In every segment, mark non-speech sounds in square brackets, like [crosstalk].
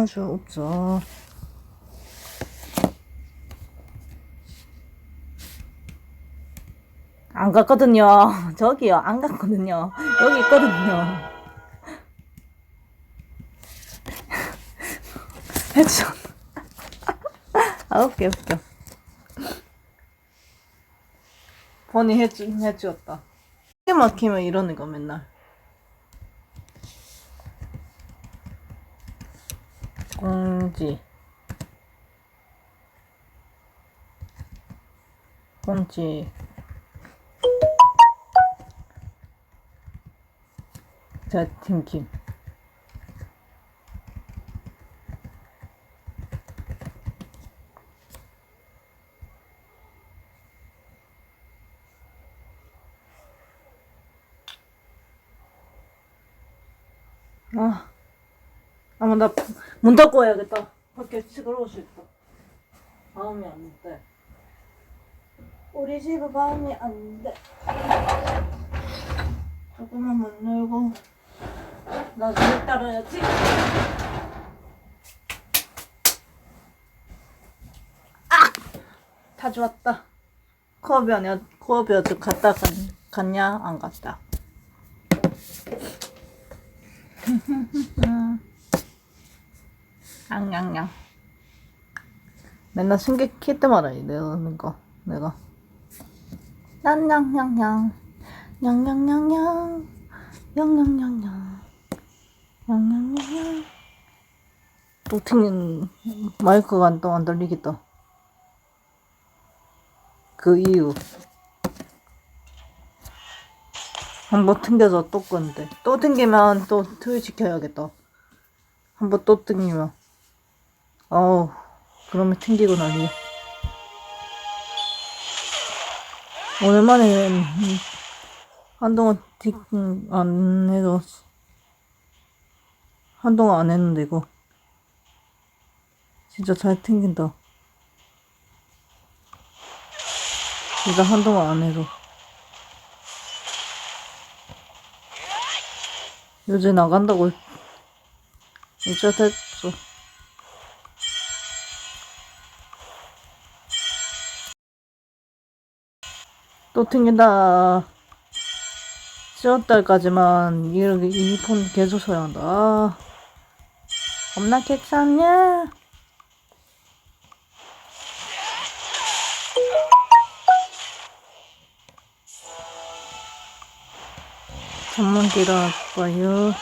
아주 없죠. 안 갔거든요. [laughs] 저기요, 안 갔거든요. 여기 있거든요. [laughs] 해줘. [laughs] 아, 웃겨, 웃겨. 본이 해주, 해주었다. 게 막히면 이러는 거 맨날. 공지. 공지. 자, 팀킴. 아, 아마 나 문 닫고 와야겠다. 밖에 시끄러울 수 있다. 마음이 안 돼. 우리 집은 마음이 안 돼. 조금만 문 열고 나중에 따라야지. 아! 다 좋았다. 코업이 아니야. 코업이 어디 갔다 간, 갔냐? 안 갔다. [laughs] 앙양양. 맨날 승객 킬 때마다 이러는 거, 내가. 냥냥냥냥. 냥냥냥냥. 냥냥냥냥. 냥냥냥냥. 또 튕긴, 마이크가 또 안 들리겠다. 그 이유. 한번 튕겨서 또 끄는데. 또 튕기면 또 트위치 켜야겠다. 한번 또 튕기면. 어우, 그러면 튕기고 난리야. 오랜만에, 음, 한동안 딕, 음, 안 해도, 한동안 안 했는데, 이거. 진짜 잘 튕긴다. 진짜 한동안 안 해도. 요새 나간다고, 진짜 됐어. 또 튕긴다. 10월달까지만 이렇게 이폰 계속 써야 한다. 아, 겁나 괜찮냐? 잠만 기다려봐요.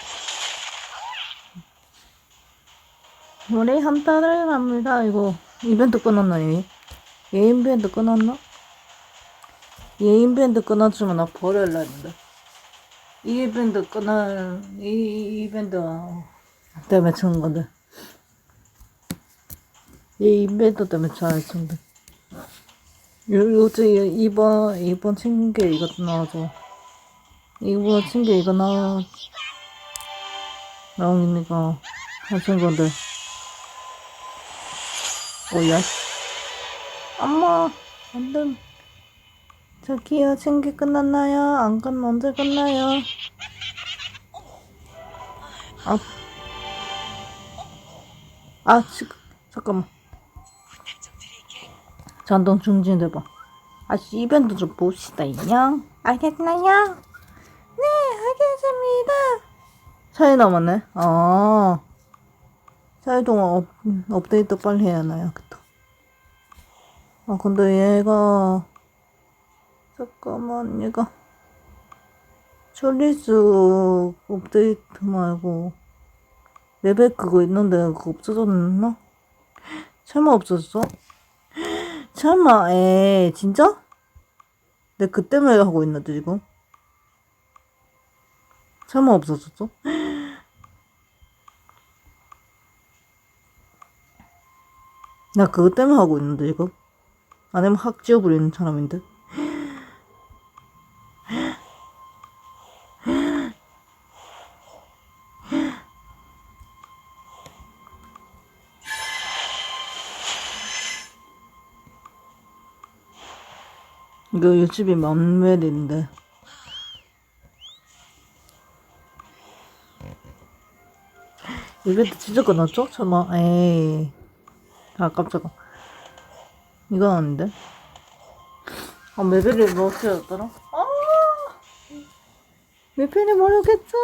우리 한 달을 갑니다. 이거 이벤트 끊었나 얘? 얘 이벤트 끊었나? 얘 이벤트 끊었으면 나 버릴라 했는데. 이 이벤트 끊어 이 이벤트 때문에 친 건데. 이 이벤트 때문에 잘친 건데. 요, 요즘 이번 이번 친게 이거 나와서 이번 친게 이거 나와 나오니까 하신 건데. 오야. 엄마 안돼 저기요, 친기 끝났나요? 안 끝, 언제 끝나요? 아, 아, 지금, 잠깐만. 전동 중진해봐. 아, 씨, 이벤트 좀 봅시다, 인형. 알겠나요? 네, 알겠습니다. 차이 남았네. 아, 차이 동안 업, 업데이트 빨리 해야 하나요? 그쵸? 아, 근데 얘가, 잠깐만 얘가 처리스 업데이트 말고 레벨 그거 있는데 그거 없어졌나? 설마 없어졌어? 설마 에 진짜? 내 그때문에 하고 있는데 지금 설마 없어졌어? 나 그거 때문에 하고 있는데 지금 아니면 확 지워버리는 사람인데 이거 유튜브에 만회인데 이벤트 진짜 끝났죠? 설마? 에이. 아 깜짝아. 이건 아닌데? 아 메벨이 뭐 어떻게 됐더라? 아! 메벨이 모르겠어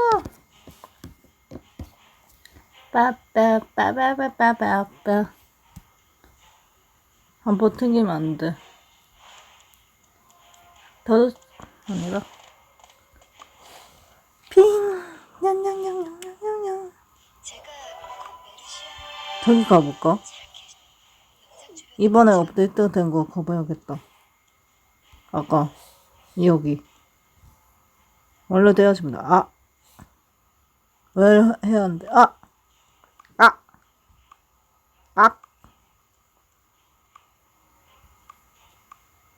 빠빠빠빠빠빠빠 한번 튕기면 안돼 더 아니라 핑 냥냥냥냥냥냥 저기 가볼까? 이번에 업데이트 된 거 가봐야겠다. 아까 여기 원래 되었습니다. 아, 왜 해야 안 돼? 아, 아, 아,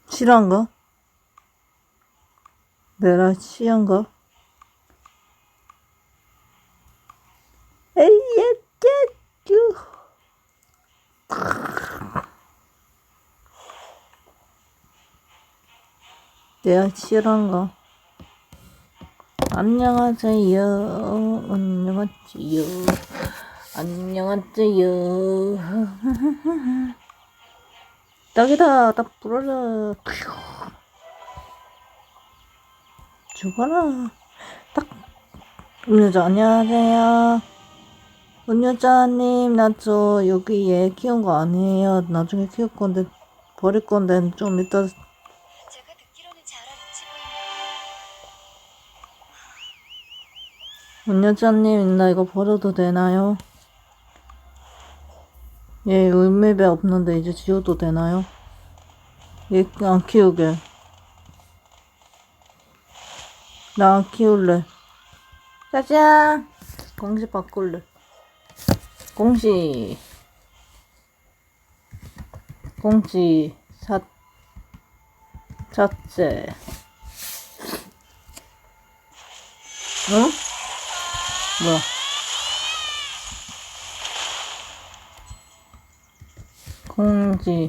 실한가? 내가 시한가? 에이야, 짜쭈. 내가 실한가? 안녕하세요. 안녕하세요. 안녕하세요. 딱이다. 딱 불어라. 죽어라. 딱. 은유자, 안녕하세요. 은유자님, 나 저 여기 얘 키운 거 아니에요. 나중에 키울 건데, 버릴 건데, 좀 이따 은여자님, 나 이거 버려도 되나요? 얘 의미배 없는데 이제 지워도 되나요? 얘 안 키우게. 나안 키울래. 짜잔! 공시 바꿀래. 공시. 공시, 사, 첫째. 응? 뭐야? 공지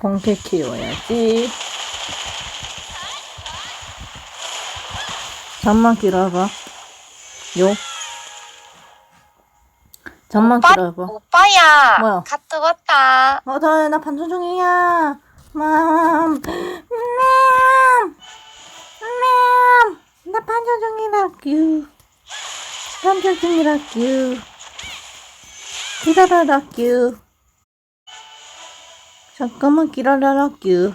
본캐 키워야지 잠만 기다려봐 요 잠만 오빠, 기다려봐 오빠야 뭐야? 카톡 왔다 어, 나, 나 반전 중이야. 맘, 맘, 맘. 나 반전 중이라, 큐. 반전 중이라, 큐. 기다려라, 큐. 잠깐만 기다려라, 큐.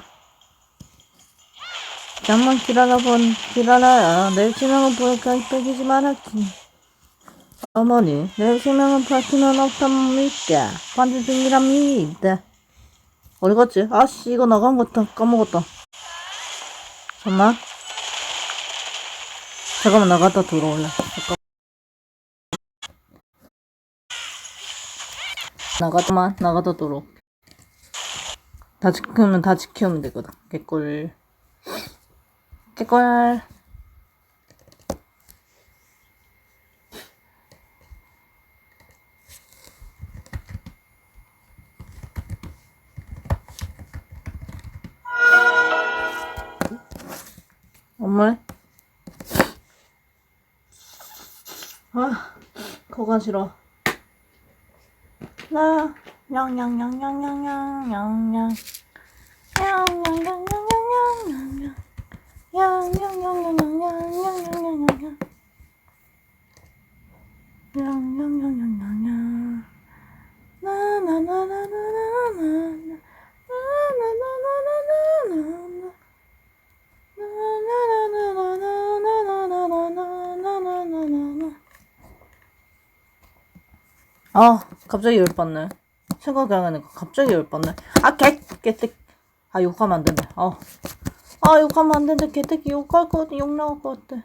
잠만 기다려본, 기다려라. 내 실명은 보일까, 빼기지 마라, 큐. 어머니, 내 실명은 밝히면 없답니까? 반전 중이랍니다. 어디 갔지? 아씨, 이거 나간 것 같아. 까먹었다. 잠만. 잠깐만, 나갔다 들어올래. 잠깐. 나가다만, 나가다 들어. 다 지키면, 다 지키면 되거든. 개꿀. 개꿀. 엄마? 아, 거가 싫어. 나, 냥냥냥냥냥냥냥냥. 냥냥냥냥냥냥냥냥. 나나나나나나나나. 나나나나나나나나. 나나나나나나나나나나나나나나나나나. 아, 갑자기 열받네. 생각이 안 하니까 갑자기 열받네. 아, 개, 개떼. 아, 욕하면 안 된다. 아, 아, 욕하면 안 된다. 개떼기 욕할 것 같아. 욕 나올 것 같아.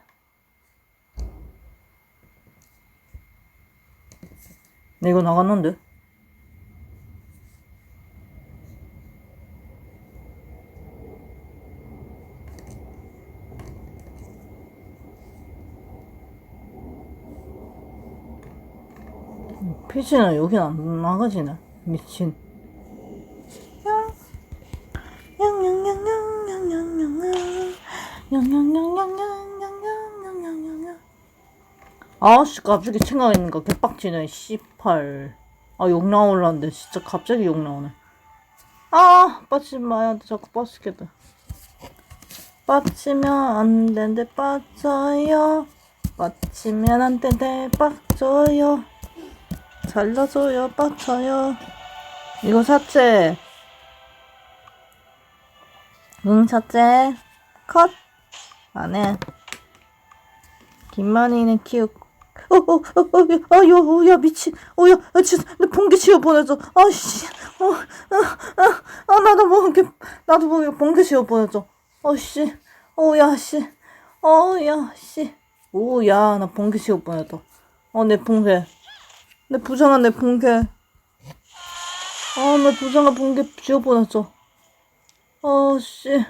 네, 이거 나갔는데? 피치는 여긴 안 나가지네. 미친. 아, 아씨 갑자기 생각있는 거 개빡치네 씨팔. 아욕 나올란데 진짜 갑자기 욕 나오네. 아 빠지지 마요 자꾸 빠지겠다. 빠지면 안 되는데 빠져요. 빠지면 안 되는데 빠져요. 잘라줘요. 빠져요. 이거 삭제. 응 삭제. 컷. 안해. 김만희는 키우고 어 어어어야 미친. 어야 야, 진짜. 내 봉기 치워 보내줘. 아 씨. 어아 나도 봉기 나도 봉기 봉기 치워 보내줘. 어 씨. 어 야 씨. 어 야 씨. 오 야 나 봉기 치워 보내줘. 어 내 봉기 내 부정한 내 봉기 아내 부정한 봉기 치워 보내줘. 어 씨.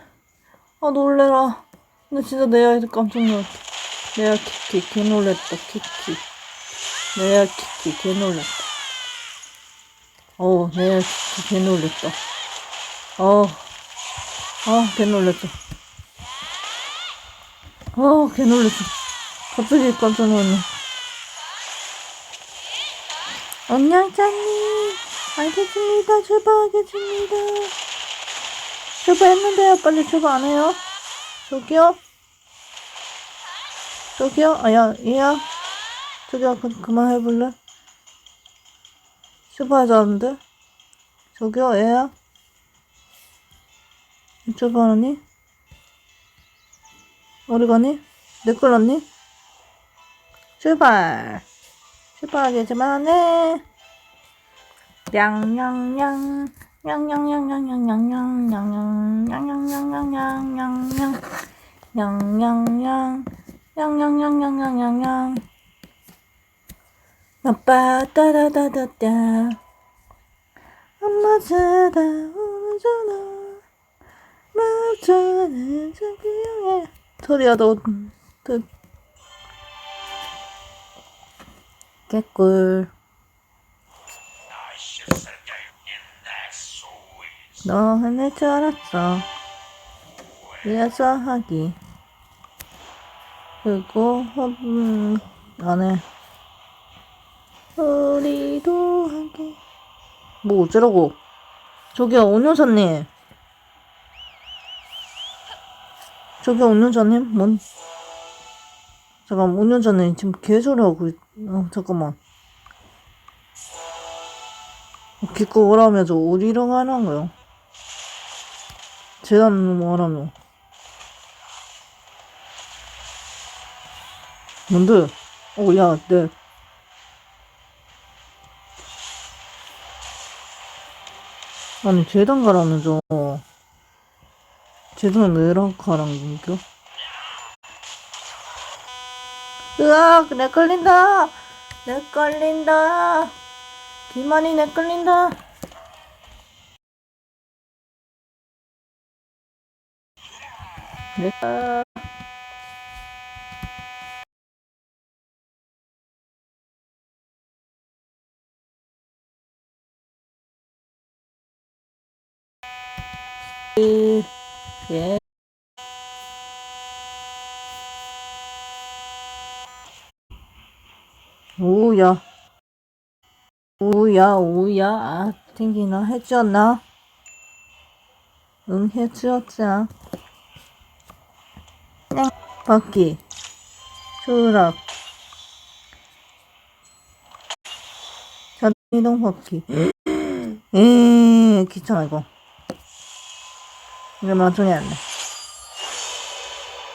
아 놀래라. 나 진짜 내 아이들 깜짝 놀랐다 내야 키키 개 놀랬다 키키. 내야 키키 개 놀랬다. 어우 내야 키키 개 놀랬다. 어우 아개 놀랬죠 어우 개 놀랬죠 갑자기 깜짝 놀랐네. 안녕 짠님 알겠습니다. 출발하겠습니다. 출발했는데요. 빨리 출발 안 해요? 저기요 저기요? 아, 야, 얘야? 저기요, 그, 그만 해볼래? 출발하자는데? 저기요, 얘야? 출발하니? 어디 가니? 내 끌었니? 출발! 출발하겠지만, 네! 냥냥냥, 냥냥냥, 냥냥냥냥냥냥냥 아빠 따다다다다 엄마 찾아오잖아. 마주는 저기에. 소리야 너 그, 개꿀. 너 해낼 줄 알았어. 위해서 하기 그리고 음, 안에 우리도 함께. 뭐 어쩌라고? 저기요 온유사님. 저기요 온유사님? 뭔? 잠깐 온유사님 지금 개소리 하고 있... 어 잠깐만. 기껏 오라면서 어디로 가는 거요. 재단 뭐 하라며 뭔데? 어, 야, 네. 아니, 재단 가라면서. 재단 왜라 가라는 건겨? 으악, 내 걸린다! 내 걸린다! 기만이 내 걸린다! 내, 예. 오야. 오야, 오야. 아, 튕기나? 해주었나? 응, 해주었자. 네. 바퀴. 추락. 자동이동 바퀴. [gasps] 에 귀찮아, 이거. 이거 나중에 할래.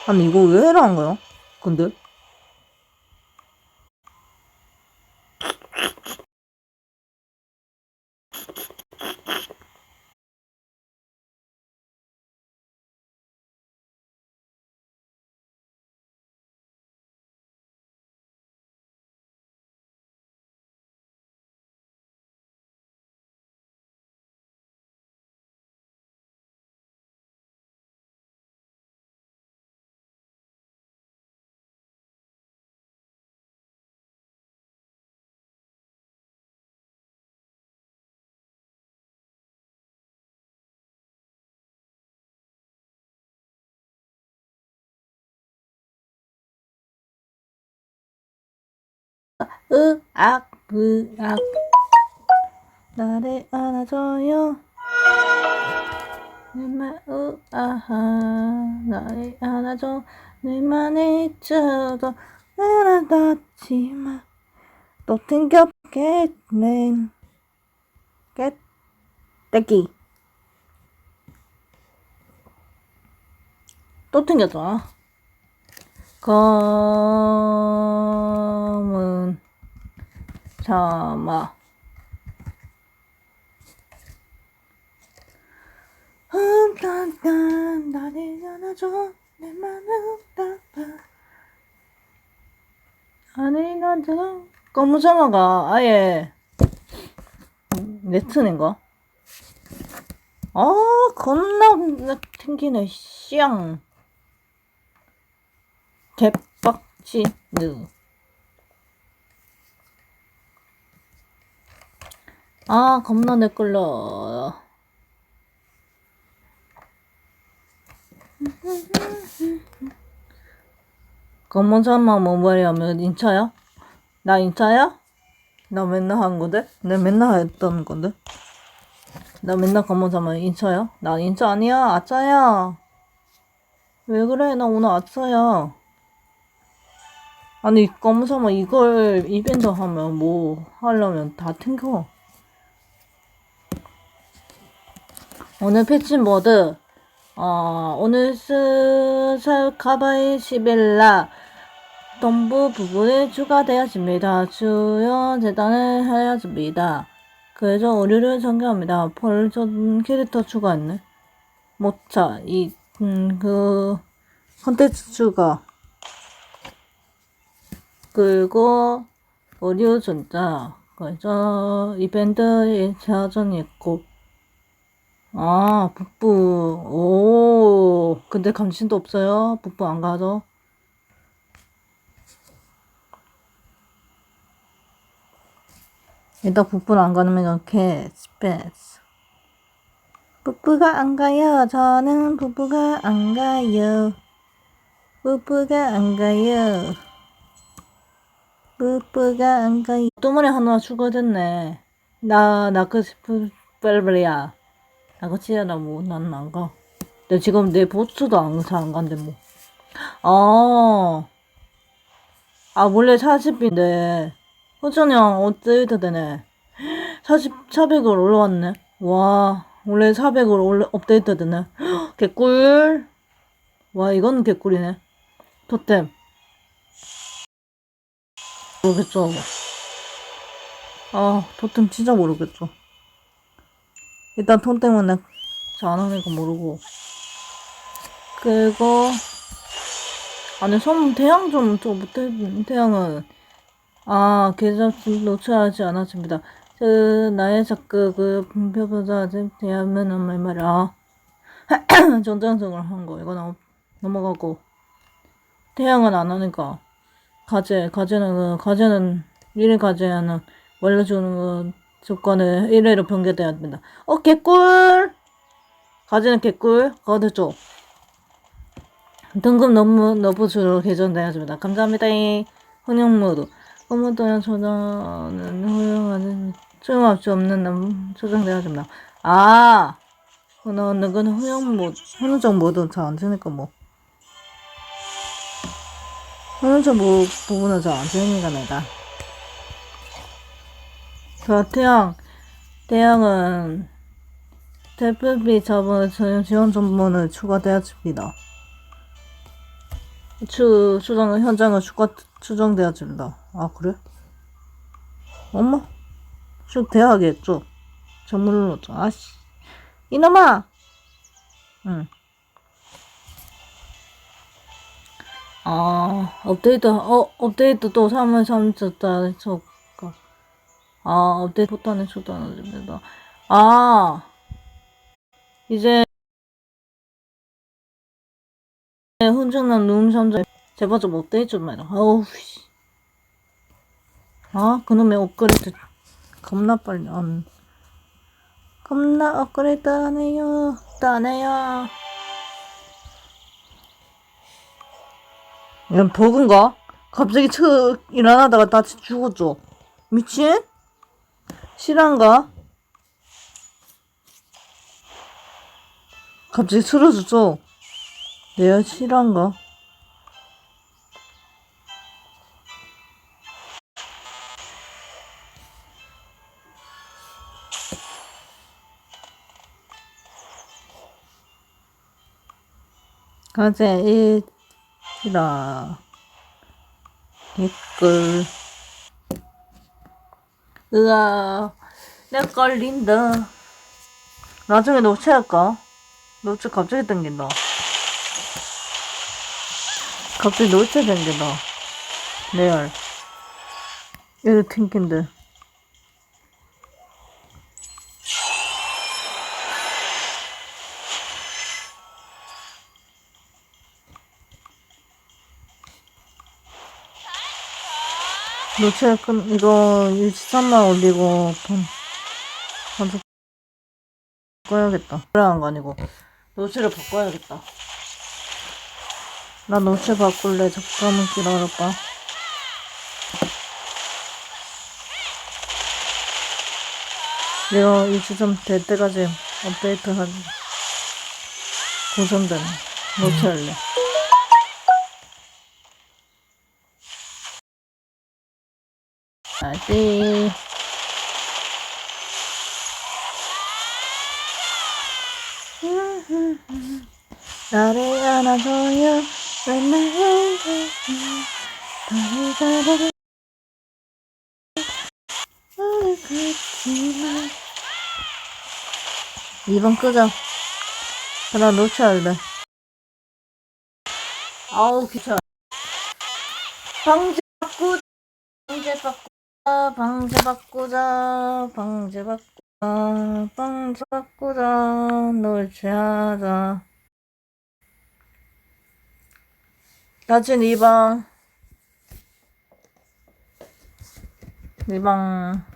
아니, 이거 왜 이러는 거야? 근데? 으악 으악. 나를 안아줘요. 내말 으아하. 나를 안아줘. 내만 잊혀도 나를 닿지마 또 튕겨겠네. 깨 떼기. 또 튕겼잖아 검은 자마 흠딴딴 나를 안아줘 내 맘을 따봐 아니 나도 검은 자마가 아예 네트인가? 아 겁나 튕기네 쌍 개빡치느 아 겁나 내끌러 검은 잠만 뭐 말이야면 인차야? 나 인차야? 나 맨날 한 건데? 내 맨날 했던 건데? 나 맨날 검은 잠만 인차야? 나 인차 아니야 아짜야 왜 그래 나 오늘 아짜야 아니 검은 잠만 이걸 이벤트 하면 뭐 하려면 다 튕겨 오늘 패치 모드 어, 오늘 스살 카바이 시벨라 동부 부분에 추가되었습니다. 주요 재단을 하였습니다. 그래서 오류를 전개합니다. 펄전 캐릭터 추가했네. 모차, 이, 음, 그, 컨텐츠 추가. 그리고 오류 전자. 그래서 이벤트 자전이 있고. 아, 북부. 오, 근데 감신도 없어요? 북부 안 가죠? 일단 북부를 안 가면 이렇게 스페이스. 북부가 안 가요. 저는 북부가 안 가요. 북부가 안 가요. 북부가 안 가요. 또 머리 하나 추가됐네. 나, 나그 스프, 벨브리야. 나그 치야 나 뭐, 나는 안 가. 근데 지금 내 보스도 안, 잘안 간대, 뭐. 아. 아, 원래 40인데. 호전형 업데이트 되네. 40, 400을 올라왔네. 와, 원래 400으로 올라, 업데이트 되네. 헉, [gasps] 개꿀. 와, 이건 개꿀이네. 토템. 모르겠죠. 아, 토템 진짜 모르겠죠. 일단 톤 때문에 잘안 하니까 모르고. 그리고, 아니, 섬, 대양 좀, 저 못해, 대양은, 아, 계좌 노출하지 않았습니다. 그, 나의 자꾸 그, 분표보다 대하면은 말 말이야. [clears throat] 전장성을 한 거. 이거 넘, 넘어가고. 태양은 안 하니까. 가제, 가제는, 그, 가제는, 1일 가제는 원래 주는 그 조건을 1회로 변경돼야 됩니다. 어, 개꿀! 가제는 개꿀. 그거 됐죠? 등급 너무, 너부주로 개선돼야 됩니다. 감사합니다. 혼용 모드. 꼬무도야 조정은 허용하는 소용없이 없는 남 조정돼야 됩니다. 아, 너 너는 허용 모드, 허용적 모드 잘안 되니까 뭐. 허용적 모 부분은 잘안 되니까 내가. 저 태양, 태양은 대표비 자본 지원 전문을 추가되었습니다. 추, 추정, 현장은 추가, 추정되어집니다. 아, 그래? 엄마? 추대하겠죠? 전문으로, 아씨. 이놈아! 응. 아, 업데이트, 어, 업데이트 또 3월 3일자, 저가. 아, 업데이트 포탄에 추가되어집니다. 아, 이제, 훈증난 룸션자 제발 좀 업데이트 좀 해라. 아우 씨. 아 그놈의 업그레이드 겁나 빨리 안. 겁나 업그레이드. 안 해요. 이건 버그인가? 갑자기 쳐 일어나다가 다치 죽었죠. 미친? 실한가? 갑자기 쓰러졌죠. 내가 실한가? 가재 이 라 댓글 으아 내 걸린다. 나중에 녹취할까? 녹취 갑자기 땡긴다. 갑자기 녹취 땡긴다. 레알. 얘도 튕긴데 노체 끈 이거 13만 올리고 돈 먼저 바꿔야겠다. 그래야 거 아니고 노체를 바꿔야겠다. 나 노체 바꿀래? 잠깐만 기다려봐. 내가 이 지점 될 때까지 업데이트 하지 고정되네 노체 할래 아지. 나를 안아줘요. 2번 끄자. 나 놓쳐할래 아우 귀찮아. 방제 바꾸자 방제 바꾸자 방제 바꾸자 방제 바꾸자 방제 바꾸자 놀치하자. 나진 2번 2번